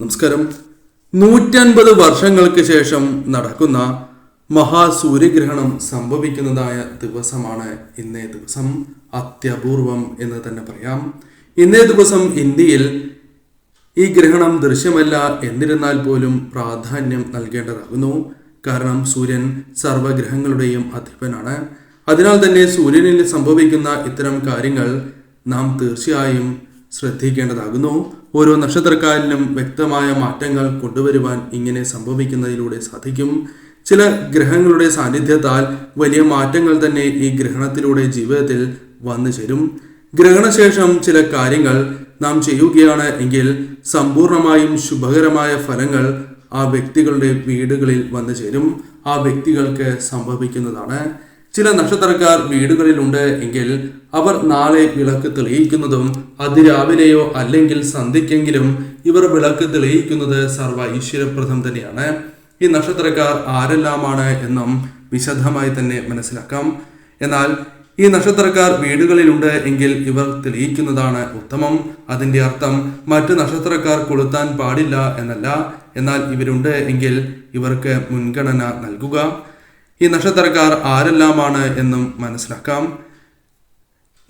നമസ്കാരം. നൂറ്റൻപത് വർഷങ്ങൾക്ക് ശേഷം നടക്കുന്ന മഹാസൂര്യഗ്രഹണം സംഭവിക്കുന്നതായ ദിവസമാണ് ഇന്നേ ദിവസം. അത്യപൂർവം എന്ന് തന്നെ പറയാം. ഇന്നേ ദിവസം ഇന്ത്യയിൽ ഈ ഗ്രഹണം ദൃശ്യമല്ല എന്നിരുന്നാൽ പോലും പ്രാധാന്യം നൽകേണ്ടതാകുന്നു. കാരണം സൂര്യൻ സർവഗ്രഹങ്ങളുടെയും അധിപനാണ്. അതിനാൽ തന്നെ സൂര്യനിൽ സംഭവിക്കുന്ന ഇത്തരം കാര്യങ്ങൾ നാം തീർച്ചയായും ശ്രദ്ധിക്കേണ്ടതാകുന്നു. ഓരോ നക്ഷത്രക്കാരിലും വ്യക്തമായ മാറ്റങ്ങൾ കൊണ്ടുവരുവാൻ ഇങ്ങനെ സംഭവിക്കുന്നതിലൂടെ സാധിക്കും. ചില ഗ്രഹങ്ങളുടെ സാന്നിധ്യത്താൽ വലിയ മാറ്റങ്ങൾ തന്നെ ഈ ഗ്രഹണത്തിലൂടെ ജീവിതത്തിൽ വന്നു ചേരും. ഗ്രഹണശേഷം ചില കാര്യങ്ങൾ നാം ചെയ്യുകയാണ് എങ്കിൽ സമ്പൂർണമായും ശുഭകരമായ ഫലങ്ങൾ ആ വ്യക്തികളുടെ വീടുകളിൽ വന്നു ചേരും. ആ വ്യക്തികൾക്ക് സംഭവിക്കുന്നതാണ്. ചില നക്ഷത്രക്കാർ വീടുകളിലുണ്ട് എങ്കിൽ അവർ നാളെ വിളക്ക് തെളിയിക്കുന്നതും അതിരാവിലെയോ അല്ലെങ്കിൽ സന്ധ്യക്കെങ്കിലും ഇവർ വിളക്ക് തെളിയിക്കുന്നത് സർവ ഐശ്വര്യപ്രദം തന്നെയാണ്. ഈ നക്ഷത്രക്കാർ ആരെല്ലാമാണ് എന്നും വിശദമായി തന്നെ മനസ്സിലാക്കാം. എന്നാൽ ഈ നക്ഷത്രക്കാർ വീടുകളിലുണ്ട് എങ്കിൽ ഇവർ തെളിയിക്കുന്നതാണ് ഉത്തമം. അതിന്റെ അർത്ഥം മറ്റു നക്ഷത്രക്കാർ കൊളുത്താൻ പാടില്ല എന്നല്ല. എന്നാൽ ഇവരുണ്ട് എങ്കിൽ ഇവർക്ക് മുൻഗണന നൽകുക. ഈ നക്ഷത്രക്കാർ ആരെല്ലാമാണ് എന്നും മനസ്സിലാക്കാം.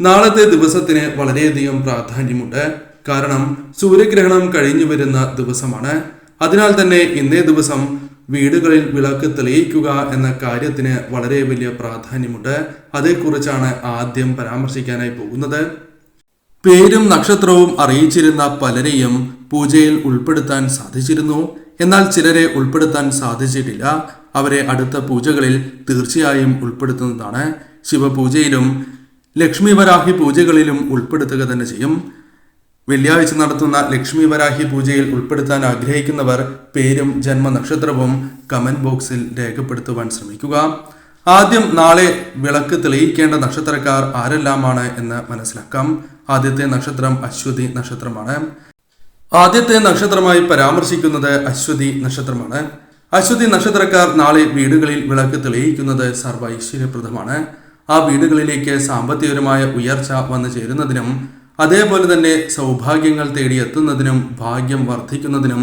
നാളത്തെ ദിവസത്തിന് വളരെയധികം പ്രാധാന്യമുണ്ട്. കാരണം സൂര്യഗ്രഹണം കഴിഞ്ഞു വരുന്ന ദിവസമാണ്. അതിനാൽ തന്നെ ഇന്നേ ദിവസം വീടുകളിൽ വിളക്ക് തെളിയിക്കുക എന്ന കാര്യത്തിന് വളരെ വലിയ പ്രാധാന്യമുണ്ട്. അതേക്കുറിച്ചാണ് ആദ്യം പരാമർശിക്കാനായി പോകുന്നത്. പേരും നക്ഷത്രവും അറിയിച്ചിരുന്ന പലരെയും പൂജയിൽ ഉൾപ്പെടുത്താൻ സാധിച്ചിരുന്നു. എന്നാൽ ചിലരെ ഉൾപ്പെടുത്താൻ സാധിച്ചിട്ടില്ല. അവരെ അടുത്ത പൂജകളിൽ തീർച്ചയായും ഉൾപ്പെടുത്തുന്നതാണ്. ശിവപൂജയിലും ലക്ഷ്മി വരാഹി പൂജകളിലും ഉൾപ്പെടുത്തുക തന്നെ ചെയ്യും. വെള്ളിയാഴ്ച നടത്തുന്ന ലക്ഷ്മി വരാഹി പൂജയിൽ ഉൾപ്പെടുത്താൻ ആഗ്രഹിക്കുന്നവർ പേരും ജന്മനക്ഷത്രവും കമന്റ് ബോക്സിൽ രേഖപ്പെടുത്തുവാൻ ശ്രമിക്കുക. ആദ്യം നാളെ വിളക്ക് തെളിയിക്കേണ്ട നക്ഷത്രക്കാർ ആരെല്ലാമാണ് എന്ന് മനസ്സിലാക്കാം. ആദ്യത്തെ നക്ഷത്രം അശ്വതി നക്ഷത്രമാണ്. ആദ്യത്തെ നക്ഷത്രമായി പരാമർശിക്കുന്നത് അശ്വതി നക്ഷത്രമാണ്. അശ്വതി നക്ഷത്രക്കാർ നാളെ വീടുകളിൽ വിളക്ക് തെളിയിക്കുന്നത് സർവൈശ്വര്യപ്രദമാണ്. ആ വീടുകളിലേക്ക് സാമ്പത്തികപരമായ ഉയർച്ച വന്നു ചേരുന്നതിനും അതേപോലെ തന്നെ സൗഭാഗ്യങ്ങൾ തേടി എത്തുന്നതിനും ഭാഗ്യം വർദ്ധിക്കുന്നതിനും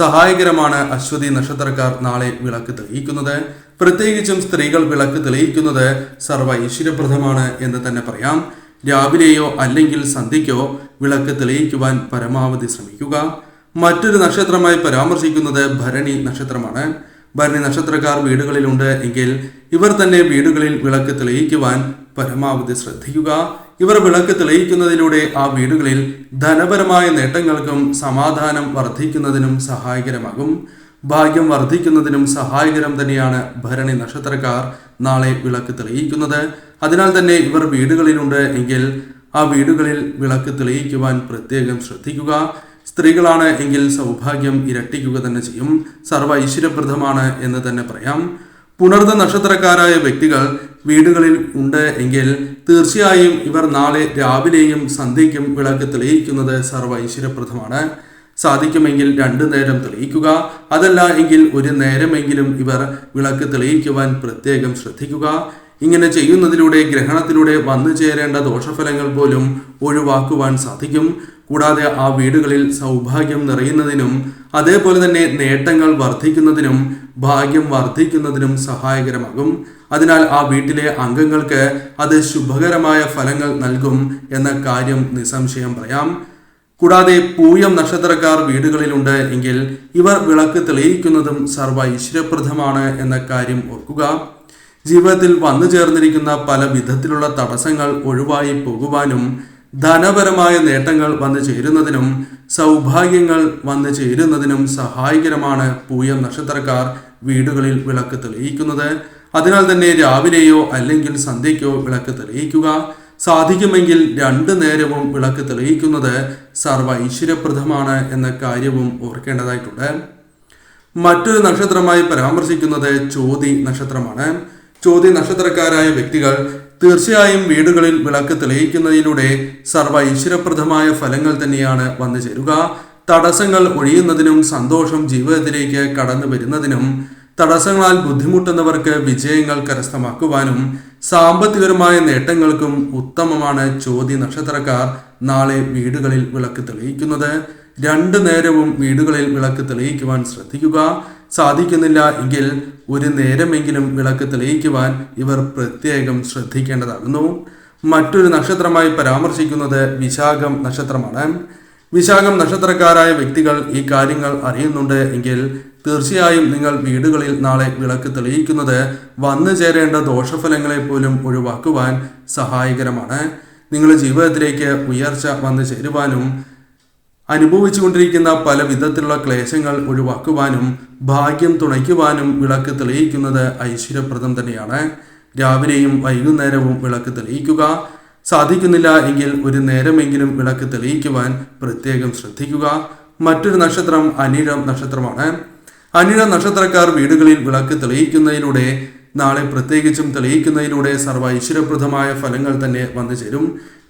സഹായകരമാണ് അശ്വതി നക്ഷത്രക്കാർ നാളെ വിളക്ക് തെളിയിക്കുന്നത്. പ്രത്യേകിച്ചും സ്ത്രീകൾ വിളക്ക് തെളിയിക്കുന്നത് സർവൈശ്വര്യപ്രദമാണ് എന്ന് തന്നെ പറയാം. രാവിലെയോ അല്ലെങ്കിൽ സന്ധ്യയ്ക്കോ വിളക്ക് തെളിയിക്കുവാൻ പരമാവധി ശ്രമിക്കുക. മറ്റൊരു നക്ഷത്രമായി പരാമർശിക്കുന്നത് ഭരണി നക്ഷത്രമാണ്. ഭരണി നക്ഷത്രക്കാർ വീടുകളിലുണ്ട് എങ്കിൽ ഇവർ തന്നെ വീടുകളിൽ വിളക്ക് തെളിയിക്കുവാൻ പരമാവധി ശ്രദ്ധിക്കുക. ഇവർ വിളക്ക് തെളിയിക്കുന്നതിലൂടെ ആ വീടുകളിൽ ധനപരമായ നേട്ടങ്ങൾക്കും സമാധാനം വർദ്ധിക്കുന്നതിനും സഹായകരമാകും. ഭാഗ്യം വർദ്ധിക്കുന്നതിനും സഹായകരം തന്നെയാണ് ഭരണി നക്ഷത്രക്കാർ നാളെ വിളക്ക് തെളിയിക്കുന്നത്. അതിനാൽ തന്നെ ഇവർ വീടുകളിലുണ്ട് എങ്കിൽ ആ വീടുകളിൽ വിളക്ക് തെളിയിക്കുവാൻ പ്രത്യേകം ശ്രദ്ധിക്കുക. സ്ത്രീകളാണ് എങ്കിൽ സൗഭാഗ്യം ഇരട്ടിക്കുക തന്നെ ചെയ്യും. സർവ ഐശ്വര്യപ്രദമാണ് എന്ന് തന്നെ പറയാം. പുണർന്ന നക്ഷത്രക്കാരായ വ്യക്തികൾ വീടുകളിൽ ഉണ്ട് എങ്കിൽ തീർച്ചയായും ഇവർ നാളെ രാവിലെയും സന്ധ്യയ്ക്കും വിളക്ക് തെളിയിക്കുന്നത് സർവ ഐശ്വര്യപ്രദമാണ്. സാധിക്കുമെങ്കിൽ രണ്ടു നേരം തെളിയിക്കുക. അതല്ല എങ്കിൽ ഒരു നേരമെങ്കിലും ഇവർ വിളക്ക് തെളിയിക്കുവാൻ പ്രത്യേകം ശ്രദ്ധിക്കുക. ഇങ്ങനെ ചെയ്യുന്നതിലൂടെ ഗ്രഹണത്തിലൂടെ വന്നു ചേരേണ്ട ദോഷഫലങ്ങൾ പോലും ഒഴിവാക്കുവാൻ സാധിക്കും. കൂടാതെ ആ വീടുകളിൽ സൗഭാഗ്യം നിറയുന്നതിനും അതേപോലെ തന്നെ നേട്ടങ്ങൾ വർദ്ധിക്കുന്നതിനും ഭാഗ്യം വർദ്ധിക്കുന്നതിനും സഹായകരമാകും. അതിനാൽ ആ വീട്ടിലെ അംഗങ്ങൾക്ക് അത് ശുഭകരമായ ഫലങ്ങൾ നൽകും എന്ന കാര്യം നിസ്സംശയം പറയാം. കൂടാതെ പൂയം നക്ഷത്രക്കാർ വീടുകളിലുണ്ട് എങ്കിൽ ഇവർ വിളക്ക് തെളിയിക്കുന്നതും സർവ ഐശ്വര്യപ്രദമാണ് എന്ന കാര്യം ഓർക്കുക. ജീവിതത്തിൽ വന്നു ചേർന്നിരിക്കുന്ന പല വിധത്തിലുള്ള തടസ്സങ്ങൾ ഒഴിവായി പോകുവാനും ധനപരമായ നേട്ടങ്ങൾ വന്നു ചേരുന്നതിനും സൗഭാഗ്യങ്ങൾ വന്നു ചേരുന്നതിനും സഹായകരമാണ് പൂയം നക്ഷത്രക്കാർ വീടുകളിൽ വിളക്ക് തെളിയിക്കുന്നത്. അതിനാൽ തന്നെ രാവിലെയോ അല്ലെങ്കിൽ സന്ധ്യയ്ക്കോ വിളക്ക് തെളിയിക്കുക. സാധിക്കുമെങ്കിൽ രണ്ടു നേരവും വിളക്ക് തെളിയിക്കുന്നത് സർവ ഐശ്വര്യപ്രദമാണ് എന്ന കാര്യവും ഓർക്കേണ്ടതായിട്ടുണ്ട്. മറ്റൊരു നക്ഷത്രമായി പരാമർശിക്കുന്നത് ചോതി നക്ഷത്രമാണ്. ചോതി നക്ഷത്രക്കാരായ വ്യക്തികൾ തീർച്ചയായും വീടുകളിൽ വിളക്ക് തെളിയിക്കുന്നതിലൂടെ സർവ ഐശ്വര്യപ്രദമായ ഫലങ്ങൾ തന്നെയാണ് വന്നു ചേരുക. തടസ്സങ്ങൾ ഒഴിയുന്നതിനും സന്തോഷം ജീവിതത്തിലേക്ക് കടന്നു വരുന്നതിനും തടസ്സങ്ങളാൽ ബുദ്ധിമുട്ടുന്നവർക്ക് വിജയങ്ങൾ കരസ്ഥമാക്കുവാനും സാമ്പത്തികപരമായ നേട്ടങ്ങൾക്കും ഉത്തമമാണ് ചോദ്യ നക്ഷത്രക്കാർ നാളെ വീടുകളിൽ വിളക്ക് തെളിയിക്കുന്നത്. രണ്ടു നേരവും വീടുകളിൽ വിളക്ക് തെളിയിക്കുവാൻ ശ്രദ്ധിക്കുക. സാധിക്കുന്നില്ല എങ്കിൽ ഒരു നേരമെങ്കിലും വിളക്ക് തെളിയിക്കുവാൻ ഇവർ പ്രത്യേകം ശ്രദ്ധിക്കേണ്ടതാകുന്നു. മറ്റൊരു നക്ഷത്രമായി പരാമർശിക്കുന്നത് വിശാഖം നക്ഷത്രമാണ്. വിശാഖം നക്ഷത്രക്കാരായ വ്യക്തികൾ ഈ കാര്യങ്ങൾ അറിയുന്നുണ്ട് എങ്കിൽ തീർച്ചയായും നിങ്ങൾ വീടുകളിൽ നാളെ വിളക്ക് തെളിയിക്കുന്നത് വന്നു ചേരേണ്ട ദോഷഫലങ്ങളെ പോലും ഒഴിവാക്കുവാൻ സഹായകരമാണ്. നിങ്ങളുടെ ജീവിതത്തിലേക്ക് ഉയർച്ച വന്നു ചേരുവാനും അനുഭവിച്ചുകൊണ്ടിരിക്കുന്ന പല വിധത്തിലുള്ള ക്ലേശങ്ങൾ ഒഴിവാക്കുവാനും ഭാഗ്യം തുണയ്ക്കുവാനും വിളക്ക് തെളിയിക്കുന്നത് ഐശ്വര്യപ്രദം തന്നെയാണ്. രാവിലെയും വൈകുന്നേരവും വിളക്ക് തെളിയിക്കുക. സാധിക്കുന്നില്ല എങ്കിൽ ഒരു നേരമെങ്കിലും വിളക്ക് തെളിയിക്കുവാൻ പ്രത്യേകം ശ്രദ്ധിക്കുക. മറ്റൊരു നക്ഷത്രം അനിഴം നക്ഷത്രമാണ്. അനിഴ നക്ഷത്രക്കാർ വീടുകളിൽ വിളക്ക് തെളിയിക്കുന്നതിലൂടെ നാളെ പ്രത്യേകിച്ചും തെളിയിക്കുന്നതിലൂടെ സർവ ഐശ്വര്യപ്രദമായ ഫലങ്ങൾ തന്നെ വന്നു ചേരും.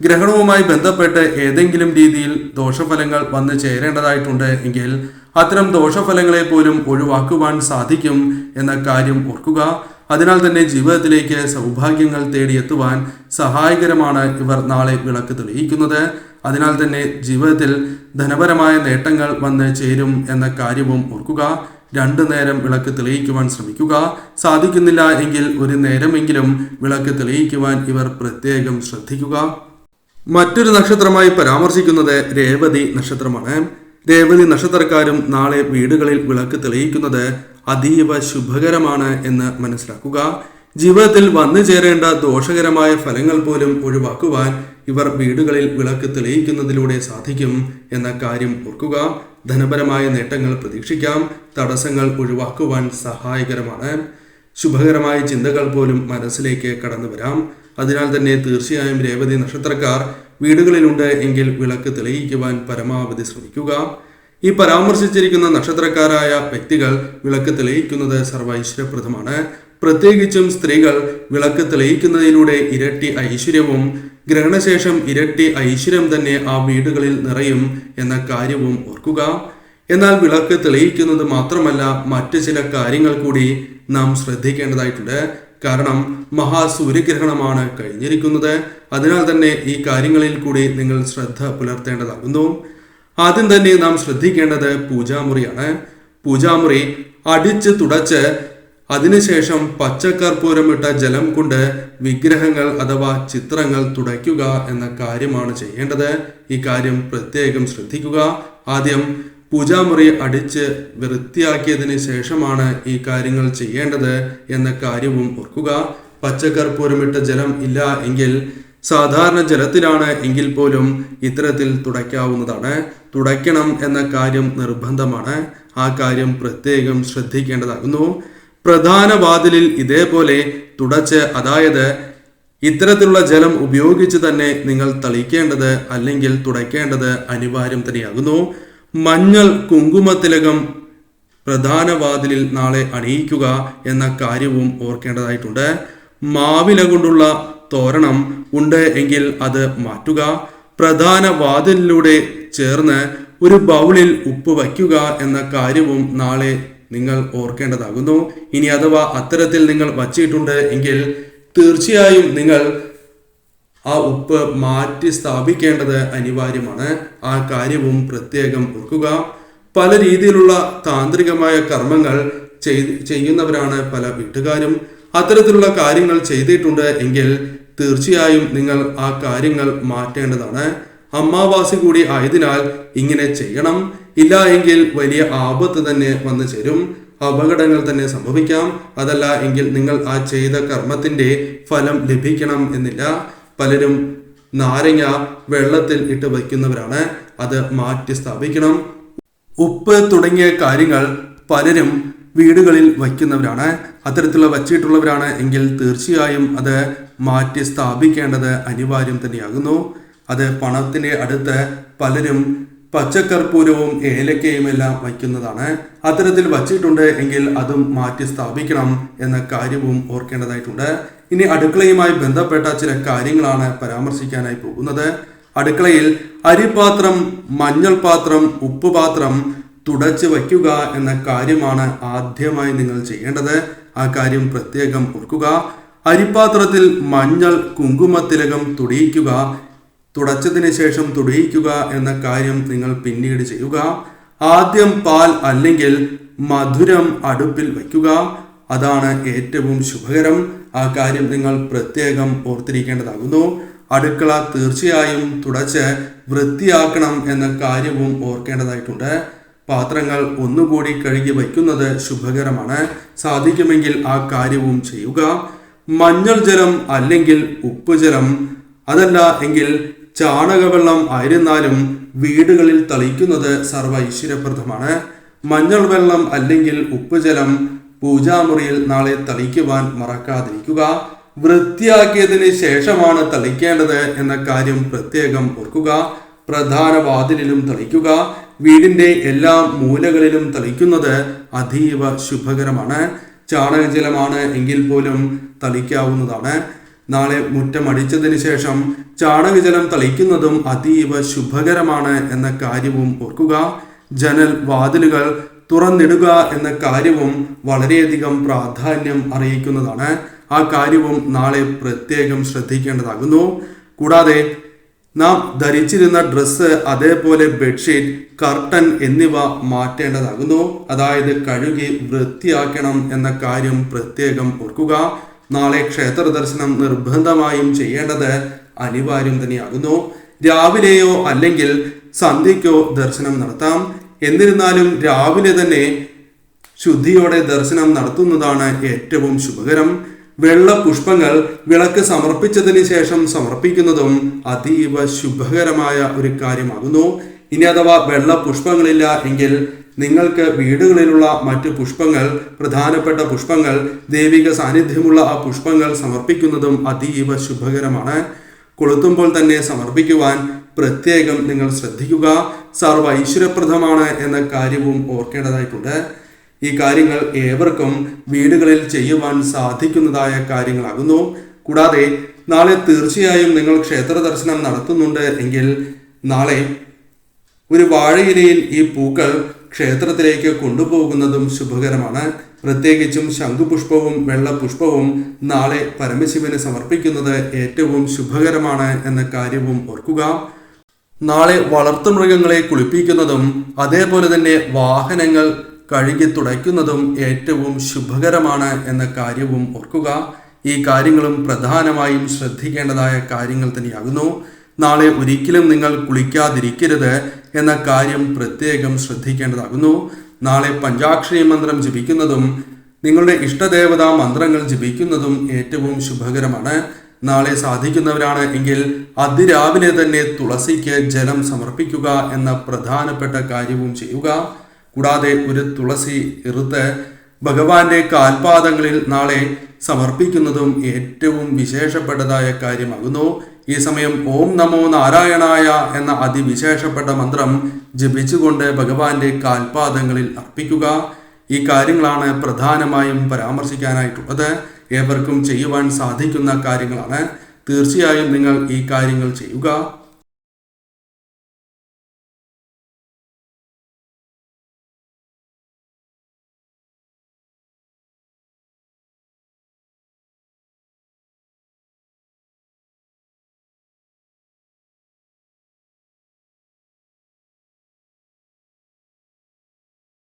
ഗ്രഹണവുമായി ബന്ധപ്പെട്ട് ഏതെങ്കിലും രീതിയിൽ ദോഷഫലങ്ങൾ വന്നു ചേരേണ്ടതായിട്ടുണ്ട് എങ്കിൽ അത്തരം ദോഷഫലങ്ങളെ പോലും ഒഴിവാക്കുവാൻ സാധിക്കും എന്ന കാര്യം ഓർക്കുക. അതിനാൽ തന്നെ ജീവിതത്തിലേക്ക് സൗഭാഗ്യങ്ങൾ തേടിയെത്തുവാൻ സഹായകരമാണ് ഇവർ നാളെ വിളക്ക് തെളിയിക്കുന്നത്. അതിനാൽ തന്നെ ജീവിതത്തിൽ ധനപരമായ നേട്ടങ്ങൾ വന്ന് ചേരും എന്ന കാര്യവും ഓർക്കുക. രണ്ടു നേരം വിളക്ക് തെളിയിക്കുവാൻ ശ്രമിക്കുക. സാധിക്കുന്നില്ല എങ്കിൽ ഒരു നേരമെങ്കിലും വിളക്ക് തെളിയിക്കുവാൻ ഇവർ പ്രത്യേകം ശ്രദ്ധിക്കുക. മറ്റൊരു നക്ഷത്രമായി പരാമർശിക്കുന്നത് രേവതി നക്ഷത്രമാണ്. രേവതി നക്ഷത്രക്കാരും നാളെ വീടുകളിൽ വിളക്ക് തെളിയിക്കുന്നത് അതീവ ശുഭകരമാണ് എന്ന് മനസ്സിലാക്കുക. ജീവിതത്തിൽ വന്നു ചേരേണ്ട ദോഷകരമായ ഫലങ്ങൾ പോലും ഒഴിവാക്കുവാൻ ഇവർ വീടുകളിൽ വിളക്ക് തെളിയിക്കുന്നതിലൂടെ സാധിക്കും എന്ന കാര്യം ഓർക്കുക. ധനപരമായ നേട്ടങ്ങൾ പ്രതീക്ഷിക്കാം. തടസ്സങ്ങൾ ഒഴിവാക്കുവാൻ സഹായകരമാണ്. ശുഭകരമായ ചിന്തകൾ പോലും മനസ്സിലേക്ക് കടന്നു വരാം. അതിനാൽ തന്നെ തീർച്ചയായും രേവതി നക്ഷത്രക്കാർ വീടുകളിലുണ്ട് എങ്കിൽ വിളക്ക് തെളിയിക്കുവാൻ പരമാവധി ശ്രമിക്കുക. ഈ പരാമർശിച്ചിരിക്കുന്ന നക്ഷത്രക്കാരായ വ്യക്തികൾ വിളക്ക് തെളിയിക്കുന്നത് സർവൈശ്വര്യപ്രദമാണ്. പ്രത്യേകിച്ചും സ്ത്രീകൾ വിളക്ക് തെളിയിക്കുന്നതിലൂടെ ഇരട്ടി ഐശ്വര്യവും ഗ്രഹണശേഷം ഇരട്ടി ഐശ്വര്യം തന്നെ ആ വീടുകളിൽ നിറയും എന്ന കാര്യവും ഓർക്കുക. എന്നാൽ വിളക്ക് തെളിയിക്കുന്നത് മാത്രമല്ല മറ്റു ചില കാര്യങ്ങൾ കൂടി നാം ശ്രദ്ധിക്കേണ്ടതായിട്ടുണ്ട്. കാരണം മഹാസൂര്യഗ്രഹണമാണ് കഴിഞ്ഞിരിക്കുന്നത്. അതിനാൽ തന്നെ ഈ കാര്യങ്ങളിൽ കൂടി നിങ്ങൾ ശ്രദ്ധ പുലർത്തേണ്ടതാകുന്നു. ആദ്യം തന്നെ നാം ശ്രദ്ധിക്കേണ്ടത് പൂജാമുറിയാണ്. പൂജാമുറി അടിച്ച് തുടച്ച് അതിനുശേഷം പച്ചക്കർപ്പൂരമിട്ട ജലം കൊണ്ട് വിഗ്രഹങ്ങൾ അഥവാ ചിത്രങ്ങൾ തുടയ്ക്കുക എന്ന കാര്യമാണ് ചെയ്യേണ്ടത്. ഈ കാര്യം പ്രത്യേകം ശ്രദ്ധിക്കുക. ആദ്യം പൂജാമുറി അടിച്ച് വൃത്തിയാക്കിയതിന് ശേഷമാണ് ഈ കാര്യങ്ങൾ ചെയ്യേണ്ടത് എന്ന കാര്യവും ഓർക്കുക. പച്ചക്കർപ്പൂരമിട്ട ജലം ഇല്ല എങ്കിൽ സാധാരണ ജലത്തിലാണ് എങ്കിൽ പോലും ഇത്തരത്തിൽ തുടയ്ക്കാവുന്നതാണ്. തുടയ്ക്കണം എന്ന കാര്യം നിർബന്ധമാണ്. ആ കാര്യം പ്രത്യേകം ശ്രദ്ധിക്കേണ്ടതാകുന്നു. പ്രധാന വാതിലിൽ ഇതേപോലെ തുടച്ച് അതായത് ഇത്തരത്തിലുള്ള ജലം ഉപയോഗിച്ച് തന്നെ നിങ്ങൾ തളിക്കേണ്ടത് അല്ലെങ്കിൽ തുടയ്ക്കേണ്ടത് അനിവാര്യം തന്നെയാകുന്നു. മഞ്ഞൾ കുങ്കുമത്തിലകം പ്രധാന വാതിലിൽ നാളെ അണിയിക്കുക എന്ന കാര്യവും ഓർക്കേണ്ടതായിട്ടുണ്ട്. മാവില കൊണ്ടുള്ള തോരണം ഉണ്ട് എങ്കിൽ അത് മാറ്റുക. പ്രധാന വാതിലിലൂടെ ചേർന്ന് ഒരു ബൗളിൽ ഉപ്പ് വയ്ക്കുക എന്ന കാര്യവും നാളെ നിങ്ങൾ ഓർക്കേണ്ടതാകുന്നു. ഇനി അഥവാ അത്തരത്തിൽ നിങ്ങൾ വച്ചിട്ടുണ്ട് എങ്കിൽ തീർച്ചയായും നിങ്ങൾ ആ ഉപ്പ് മാറ്റി സ്ഥാപിക്കേണ്ടത് അനിവാര്യമാണ്. ആ കാര്യവും പ്രത്യേകം ഓർക്കുക. പല രീതിയിലുള്ള താന്ത്രികമായ കർമ്മങ്ങൾ ചെയ്ത് ചെയ്യുന്നവരാണ് പല വീട്ടുകാരും. അത്തരത്തിലുള്ള കാര്യങ്ങൾ ചെയ്തിട്ടുണ്ട് എങ്കിൽ തീർച്ചയായും നിങ്ങൾ ആ കാര്യങ്ങൾ മാറ്റേണ്ടതാണ്. അമ്മാവാസി കൂടി ആയതിനാൽ ഇങ്ങനെ ചെയ്യണം. ഇല്ല എങ്കിൽ വലിയ ആപത്ത് തന്നെ വന്നു ചേരും. അപകടങ്ങൾ തന്നെ സംഭവിക്കാം. അതല്ല എങ്കിൽ നിങ്ങൾ ആ ചെയ്ത കർമ്മത്തിന്റെ ഫലം ലഭിക്കണം എന്നില്ല. പലരും നാരങ്ങ വെള്ളത്തിൽ ഇട്ട് വയ്ക്കുന്നവരാണ്. അത് മാറ്റി സ്ഥാപിക്കണം. ഉപ്പ് തുടങ്ങിയ കാര്യങ്ങൾ പലരും വീടുകളിൽ വയ്ക്കുന്നവരാണ്. അത്തരത്തിലുള്ള വച്ചിട്ടുള്ളവരാണ് എങ്കിൽ തീർച്ചയായും അത് മാറ്റി സ്ഥാപിക്കേണ്ടത് അനിവാര്യം തന്നെയാകുന്നു. അത് പണത്തിന്റെ അടുത്ത് പലരും പച്ചക്കർപ്പൂരവും ഏലക്കയും എല്ലാം വയ്ക്കുന്നതാണ്. അത്തരത്തിൽ വച്ചിട്ടുണ്ട് എങ്കിൽ അതും മാറ്റി സ്ഥാപിക്കണം എന്ന കാര്യവും ഓർക്കേണ്ടതായിട്ടുണ്ട്. ഇനി അടുക്കളയുമായി ബന്ധപ്പെട്ട ചില കാര്യങ്ങളാണ് പരാമർശിക്കാനായി പോകുന്നത്. അടുക്കളയിൽ അരിപാത്രം മഞ്ഞൾ പാത്രം ഉപ്പ് പാത്രം തുടച്ച് വയ്ക്കുക എന്ന കാര്യമാണ് ആദ്യമായി നിങ്ങൾ ചെയ്യേണ്ടത്. ആ കാര്യം പ്രത്യേകം ഓർക്കുക. അരിപാത്രത്തിൽ മഞ്ഞൾ കുങ്കുമത്തിലകം തുടിയിക്കുക തുടച്ചതിന് ശേഷം തുടയിക്കുക എന്ന കാര്യം നിങ്ങൾ പിന്നീട് ചെയ്യുക. ആദ്യം പാൽ അല്ലെങ്കിൽ മധുരം അടുപ്പിൽ വയ്ക്കുക. അതാണ് ഏറ്റവും ശുഭകരം. ആ കാര്യം നിങ്ങൾ പ്രത്യേകം ഓർത്തിരിക്കേണ്ടതാകുന്നു. അടുക്കള തീർച്ചയായും തുടച്ച് വൃത്തിയാക്കണം എന്ന കാര്യവും ഓർക്കേണ്ടതായിട്ടുണ്ട്. പാത്രങ്ങൾ ഒന്നുകൂടി കഴുകി വയ്ക്കുന്നത് ശുഭകരമാണ്. സാധിക്കുമെങ്കിൽ ആ കാര്യവും ചെയ്യുക. മഞ്ഞൾ ജലം അല്ലെങ്കിൽ ഉപ്പുജലം. അതല്ല എങ്കിൽ ചാണകവെള്ളം ആയിരുന്നാലും വീടുകളിൽ തളിക്കുന്നത് സർവ ഐശ്വര്യപ്രദമാണ് മഞ്ഞൾ വെള്ളം അല്ലെങ്കിൽ ഉപ്പുജലം പൂജാമുറിയിൽ നാളെ തളിക്കുവാൻ മറക്കാതിരിക്കുക. വൃത്തിയാക്കിയതിന് ശേഷമാണ് തളിക്കേണ്ടത് എന്ന കാര്യം പ്രത്യേകം ഓർക്കുക. പ്രധാന വാതിലിലും തളിക്കുക. വീടിന്റെ എല്ലാ മൂലകളിലും തളിക്കുന്നത് അതീവ ശുഭകരമാണ്. ചാണകജലമാണ് എങ്കിൽ പോലും തളിക്കാവുന്നതാണ്. നാളെ മുറ്റമടിച്ചതിന് ശേഷം ചാണകജലം തളിക്കുന്നതും അതീവ ശുഭകരമാണ് എന്ന കാര്യവും ഓർക്കുക. ജനൽ വാതിലുകൾ തുറന്നിടുക എന്ന കാര്യവും വളരെയധികം പ്രാധാന്യം അറിയിക്കുന്നതാണ്. ആ കാര്യവും നാളെ പ്രത്യേകം ശ്രദ്ധിക്കേണ്ടതാകുന്നു. കൂടാതെ നാം ധരിച്ചിരുന്ന ഡ്രസ്സ് അതേപോലെ ബെഡ്ഷീറ്റ് കർട്ടൻ എന്നിവ മാറ്റേണ്ടതാകുന്നു. അതായത് കഴുകി വൃത്തിയാക്കണം എന്ന കാര്യം പ്രത്യേകം ഓർക്കുക. നാളെ ക്ഷേത്ര ദർശനം നിർബന്ധമായും ചെയ്യേണ്ടത് അനിവാര്യം തന്നെയാകുന്നു. രാവിലെയോ അല്ലെങ്കിൽ സന്ധ്യയ്ക്കോ ദർശനം നടത്താം. എന്നിരുന്നാലും രാവിലെ തന്നെ ശുദ്ധിയോടെ ദർശനം നടത്തുന്നതാണ് ഏറ്റവും ശുഭകരം. വെള്ള പുഷ്പങ്ങൾ വിളക്ക് സമർപ്പിച്ചതിന് ശേഷം സമർപ്പിക്കുന്നതും അതീവ ശുഭകരമായ ഒരു കാര്യമാകുന്നു. ഇനി അഥവാ വെള്ള പുഷ്പങ്ങളില്ല എങ്കിൽ നിങ്ങൾക്ക് വീടുകളിലുള്ള മറ്റു പുഷ്പങ്ങൾ പ്രധാനപ്പെട്ട പുഷ്പങ്ങൾ ദൈവിക സാന്നിധ്യമുള്ള ആ പുഷ്പങ്ങൾ സമർപ്പിക്കുന്നതും അതീവ ശുഭകരമാണ്. കൊളുത്തുമ്പോൾ തന്നെ സമർപ്പിക്കുവാൻ പ്രത്യേകം നിങ്ങൾ ശ്രദ്ധിക്കുക. സർവ ഐശ്വര്യപ്രദമാണ് എന്ന കാര്യവും ഓർക്കേണ്ടതായിട്ടുണ്ട്. ഈ കാര്യങ്ങൾ ഏവർക്കും വീടുകളിൽ ചെയ്യുവാൻ സാധിക്കുന്നതായ കാര്യങ്ങളാകുന്നു. കൂടാതെ നാളെ തീർച്ചയായും നിങ്ങൾ ക്ഷേത്ര ദർശനം നടത്തുന്നുണ്ട് എങ്കിൽ നാളെ ഒരു വാഴയിലയിൽ ഈ പൂക്കൾ ക്ഷേത്രത്തിലേക്ക് കൊണ്ടുപോകുന്നതും ശുഭകരമാണ്. പ്രത്യേകിച്ചും ശംഖുപുഷ്പവും വെള്ളപുഷ്പവും നാളെ പരമശിവന് സമർപ്പിക്കുന്നത് ഏറ്റവും ശുഭകരമാണ് എന്ന കാര്യവും ഓർക്കുക. നാളെ വളർത്തുമൃഗങ്ങളെ കുളിപ്പിക്കുന്നതും അതേപോലെ തന്നെ വാഹനങ്ങൾ കഴുകി തുടയ്ക്കുന്നതും ഏറ്റവും ശുഭകരമാണ് എന്ന കാര്യവും ഓർക്കുക. ഈ കാര്യങ്ങളും പ്രധാനമായും ശ്രദ്ധിക്കേണ്ടതായ കാര്യങ്ങൾ തന്നെയാകുന്നു. നാളെ ഒരിക്കലും നിങ്ങൾ കുളിക്കാതിരിക്കരുത് എന്ന കാര്യം പ്രത്യേകം ശ്രദ്ധിക്കേണ്ടതാകുന്നു. നാളെ പഞ്ചാക്ഷരി മന്ത്രം ജപിക്കുന്നതും നിങ്ങളുടെ ഇഷ്ടദേവതാ മന്ത്രങ്ങൾ ജപിക്കുന്നതും ഏറ്റവും ശുഭകരമാണ്. നാളെ സാധിക്കുന്നവരാണ് എങ്കിൽ അതിരാവിലെ തന്നെ തുളസിക്ക് ജലം സമർപ്പിക്കുക എന്ന പ്രധാനപ്പെട്ട കാര്യവും ചെയ്യുക. കൂടാതെ ഒരു തുളസി ഇറുത്ത് ഭഗവാന്റെ കാൽപാദങ്ങളിൽ നാളെ സമർപ്പിക്കുന്നതും ഏറ്റവും വിശേഷപ്പെട്ടതായ കാര്യമാകുന്നു. ഈ സമയം ഓം നമോ നാരായണായ എന്ന അതിവിശേഷപ്പെട്ട മന്ത്രം ജപിച്ചുകൊണ്ട് ഭഗവാന്റെ കാൽപാദങ്ങളിൽ അർപ്പിക്കുക. ഈ കാര്യങ്ങളാണ് പ്രധാനമായും പരാമർശിക്കാനായിട്ടുള്ളത്. ഏവർക്കും ചെയ്യുവാൻ സാധിക്കുന്ന കാര്യങ്ങളാണ്. തീർച്ചയായും നിങ്ങൾ ഈ കാര്യങ്ങൾ ചെയ്യുക.